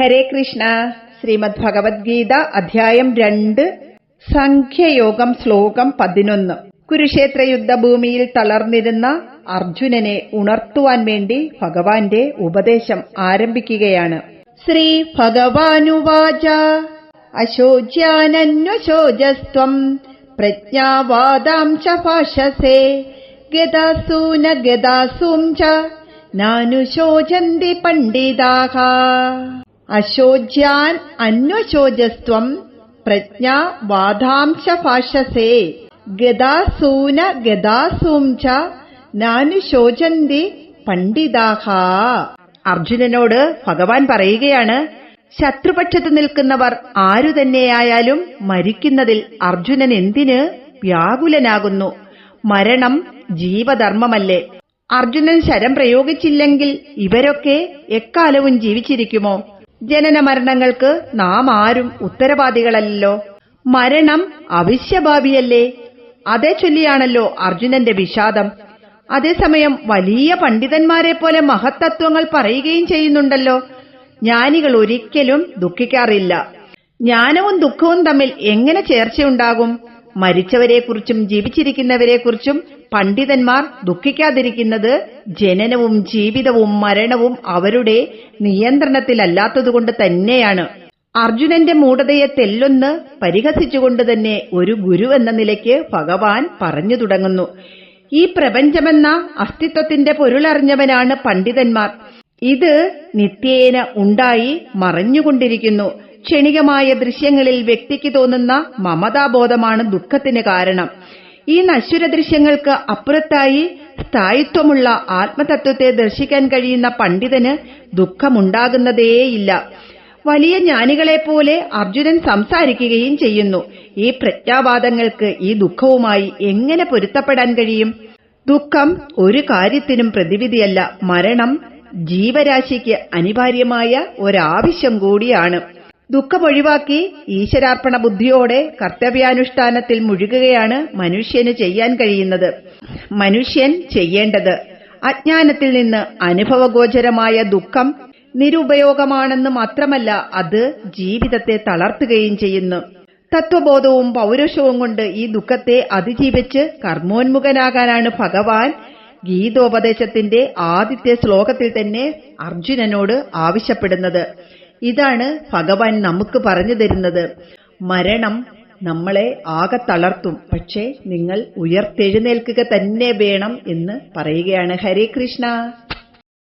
ഹരേ കൃഷ്ണ. ശ്രീമദ് ഭഗവത്ഗീത അധ്യായം രണ്ട്. സംഖ്യയോഗം ശ്ലോകം പതിനൊന്ന്. കുരുക്ഷേത്ര യുദ്ധഭൂമിയിൽ തളർന്നിരുന്ന അർജുനനെ ഉണർത്തുവാൻ വേണ്ടി ഭഗവാന്റെ ഉപദേശം ആരംഭിക്കുകയാണ്. ശ്രീ ഭഗവാനുവാച. അശോച്യാനന്വശോചസ്ത്വം പ്രജ്ഞാവാദാം ച ഗതാസൂന ഗതാസൂം ച. നാനുശോചന്തി പണ്ഡിതാഹ. അശോച്യാൻ അന്വശോചസ്ത്വം പ്രജ്ഞാ വാദാംശ ഭാഷസേ. ഗതാസൂന ഗതാസൂം ച പണ്ഡിതാഹ. അർജുനനോട് ഭഗവാൻ പറയുകയാണ് ശത്രുപക്ഷത്ത് നിൽക്കുന്നവർ ആരു തന്നെയായാലും മരിക്കുന്നതിൽ അർജുനൻ എന്തിന് വ്യാകുലനാകുന്നു? മരണം ജീവധർമ്മമല്ലേ? അർജുനൻ ശരം പ്രയോഗിച്ചില്ലെങ്കിൽ ഇവരൊക്കെ എക്കാലവും ജീവിച്ചിരിക്കുമോ? ജനന മരണങ്ങൾക്ക് നാം ആരും ഉത്തരവാദികളല്ലോ മരണം അവിശ്യഭാവിയല്ലേ? അതേ ചൊല്ലിയാണല്ലോ അർജുനന്റെ വിഷാദം. അതേസമയം വലിയ പണ്ഡിതന്മാരെ പോലെ മഹത്തത്വങ്ങൾ പറയുകയും ചെയ്യുന്നുണ്ടല്ലോ. ജ്ഞാനികൾ ഒരിക്കലും ദുഃഖിക്കാറില്ല. ജ്ഞാനവും ദുഃഖവും തമ്മിൽ എങ്ങനെ ചേർച്ചയുണ്ടാകും? മരിച്ചവരെക്കുറിച്ചും ജീവിച്ചിരിക്കുന്നവരെക്കുറിച്ചും പണ്ഡിതന്മാർ ദുഃഖിക്കാതിരിക്കുന്നത് ജനനവും ജീവിതവും മരണവും അവരുടെ നിയന്ത്രണത്തിലല്ലാത്തതുകൊണ്ട് തന്നെയാണ്. അർജുനന്റെ മൂഢതയെ തെല്ലൊന്ന് പരിഹസിച്ചുകൊണ്ട് തന്നെ ഒരു ഗുരു എന്ന നിലയ്ക്ക് ഭഗവാൻ പറഞ്ഞു തുടങ്ങുന്നു. ഈ പ്രപഞ്ചമെന്ന അസ്തിത്വത്തിന്റെ പൊരുളറിഞ്ഞവനാണ് പണ്ഡിതന്മാർ. ഇത് നിത്യേന ഉണ്ടായി മറഞ്ഞുകൊണ്ടിരിക്കുന്നു. ക്ഷണികമായ ദൃശ്യങ്ങളിൽ വ്യക്തിക്ക് തോന്നുന്ന മമതാബോധമാണ് ദുഃഖത്തിന് കാരണം. ഈ നശ്വര ദൃശ്യങ്ങൾക്ക് അപ്പുറത്തായി സ്ഥായിത്വമുള്ള ആത്മതത്വത്തെ ദർശിക്കാൻ കഴിയുന്ന പണ്ഡിതന് ദുഃഖമുണ്ടാകുന്നതേയില്ല. വലിയ ജ്ഞാനികളെപ്പോലെ അർജുനൻ സംസാരിക്കുകയും ചെയ്യുന്നു. ഈ പ്രജ്ഞാവാദങ്ങൾക്ക് ഈ ദുഃഖവുമായി എങ്ങനെ പൊരുത്തപ്പെടാൻ കഴിയും? ദുഃഖം ഒരു കാര്യത്തിനും പ്രതിവിധിയല്ല. മരണം ജീവരാശിക്ക് അനിവാര്യമായ ഒരാവശ്യം കൂടിയാണ്. ദുഃഖമൊഴിവാക്കി ഈശ്വരാർപ്പണ ബുദ്ധിയോടെ കർത്തവ്യാനുഷ്ഠാനത്തിൽ മുഴുകുകയാണ് മനുഷ്യന് ചെയ്യാൻ കഴിയുന്നത്. മനുഷ്യൻ ചെയ്യേണ്ടത് അജ്ഞാനത്തിൽ നിന്ന് അനുഭവഗോചരമായ ദുഃഖം നിരുപയോഗമാണെന്ന് മാത്രമല്ല അത് ജീവിതത്തെ തളർത്തുകയും ചെയ്യുന്നു. തത്വബോധവും പൗരുഷവും കൊണ്ട് ഈ ദുഃഖത്തെ അതിജീവിച്ച് കർമ്മോന്മുഖനാകാനാണ് ഭഗവാൻ. ഗീതോപദേശത്തിന്റെ ആദ്യത്തെ ശ്ലോകത്തിൽ തന്നെ അർജുനനോട് ആവശ്യപ്പെടുന്നത്. ഇതാണ് ഭഗവാൻ നമുക്ക് പറഞ്ഞു തരുന്നത്. മരണം നമ്മളെ ആകെ തളർത്തും. പക്ഷേ നിങ്ങൾ ഉയർത്തെഴുന്നേൽക്കുക തന്നെ വേണം എന്ന് പറയുകയാണ്. ഹരേ കൃഷ്ണ.